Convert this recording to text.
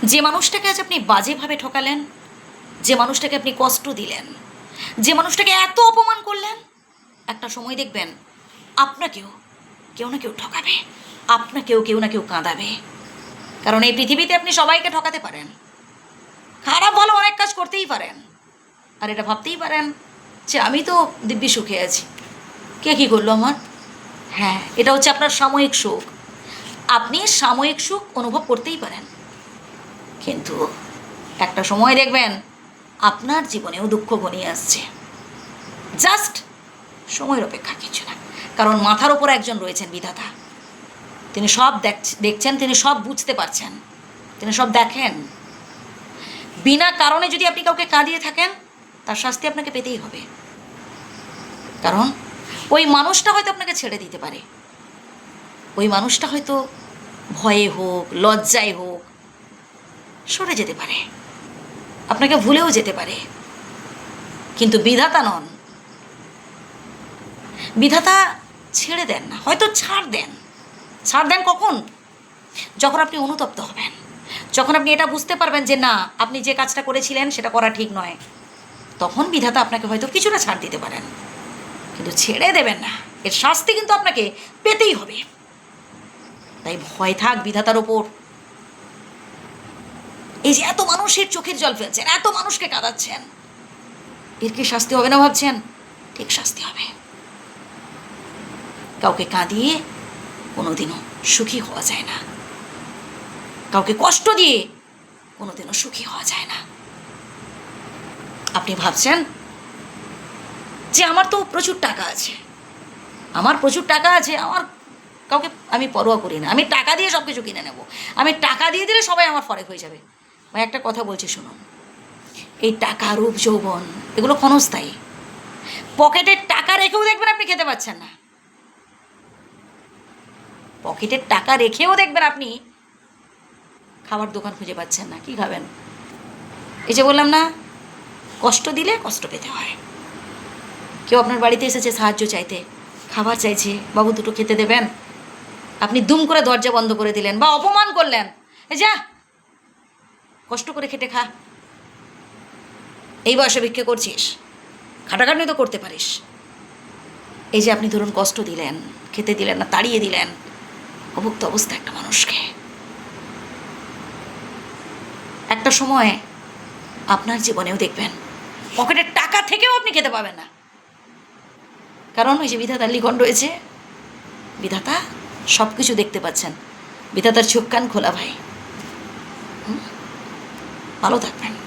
যে মানুষটাকে আজ আপনি বাজেভাবে ঠকালেন, যে মানুষটাকে আপনি কষ্ট দিলেন, যে মানুষটাকে এত অপমান করলেন, একটা সময় দেখবেন আপনাকেও কেউ না কেউ ঠকাবে, আপনাকেও কেউ না কেউ কাঁদাবে। কারণ এই পৃথিবীতে আপনি সবাইকে ঠকাতে পারেন। খারাপ ভালো অনেক কাজ করতেই পারেন। আর এটা ভাবতেই পারেন যে আমি তো দিব্যি সুখে আছি। কে কী করল আমার? হ্যাঁ এটা হচ্ছে আপনার সাময়িক সুখ। আপনি সাময়িক সুখ অনুভব করতেই পারেন। কিন্তু একটা সময় দেখবেন আপনার জীবনেও দুঃখ ঘনিয়ে আসছে। জাস্ট সময়ের অপেক্ষা, কিছু না। কারণ মাথার ওপর একজন রয়েছেন বিধাতা। তিনি সব দেখ- দেখছেন, তিনি সব বুঝতে পারছেন। তিনি সব দেখেন। বিনা কারণে যদি আপনি কাউকে কাঁদিয়ে থাকেন, তার শাস্তি আপনাকে পেতেই হবে। কারণ ওই মানুষটা হয়তো আপনাকে ছেড়ে দিতে পারে। ওই মানুষটা হয়তো ভয়ে হোক, লজ্জায় হোক সরে যেতে পারে। আপনাকে ভুলেও যেতে পারে। কিন্তু বিধাতা নন। বিধাতা ছেড়ে দেন না, হয়তো ছাড় দেন। ছাড় দেন কখন? যখন আপনি অনুতপ্ত হবেন। যখন আপনি এটা বুঝতে পারবেন যে না, আপনি যে কাজটা করেছিলেন সেটা করা ঠিক নয়, তখন বিধাতা আপনাকে হয়তো কিছুটা ছাড় দিতে পারেন। কিন্তু ছেড়ে দেবেন না। এর শাস্তি কিন্তু আপনাকে পেতেই হবে। তাই ভয় থাক বিধাতার ওপর। এই যে এত মানুষের চোখের জল ফেলছেন, এত মানুষকে কাঁদাচ্ছেন। এর কি শাস্তি হবে না ভাবছেন? ঠিক শাস্তি হবে। কাউকে কাঁদিয়ে কোনোদিনও সুখী হওয়া যায় না। কাউকে কষ্ট দিয়ে কোনোদিনও সুখী হওয়া যায় না। আপনি ভাবছেন যে আমার তো প্রচুর টাকা আছে। আমার প্রচুর টাকা আছে, আমার কাউকে আমি পরোয়া করি না। আমি টাকা দিয়ে সব কিছু কিনে নেব। আমি টাকা দিয়ে দিলে সবাই আমার ফরেক হয়ে যাবে। আমি একটা কথা বলছি শুনুন এই টাকা, রূপ, যৌবন, এগুলো ক্ষণস্থায়ী। পকেটের টাকা রেখেও দেখবেন আপনি খেতে পাচ্ছেন না। পকেটের টাকা রেখেও দেখবেন আপনি খাবার দোকান খুঁজে পাচ্ছেন না। কি খাবেন? এই যে বললাম না, কষ্ট দিলে কষ্ট পেতে হয়। কেউ আপনার বাড়িতে এসেছে, সাহায্য চাইতে, খাবার চাইছে, বাবু দুটো খেতে দেবেন। আপনি দুম করে দরজা বন্ধ করে দিলেন বা অপমান করলেন। যা কষ্ট করে খেটে খা। এই বয়সে ভিক্ষে করছিস? খাটাখাটনি তো করতে পারিস। এই যে আপনি ধরুন কষ্ট দিলেন, খেতে দিলেন না, তাড়িয়ে দিলেন, অভুক্ত অবস্থা একটা মানুষকে। একটা সময় আপনার জীবনেও দেখবেন পকেটের টাকা থেকেও আপনি খেতে পাবেন না। কারণ ওই যে বিধাতার লিখন রয়েছে, বিধাতা সব কিছু দেখতে পাচ্ছেন। বিধাতার চোখ কান খোলা ভাই। হুম? ভালো থাকবেন।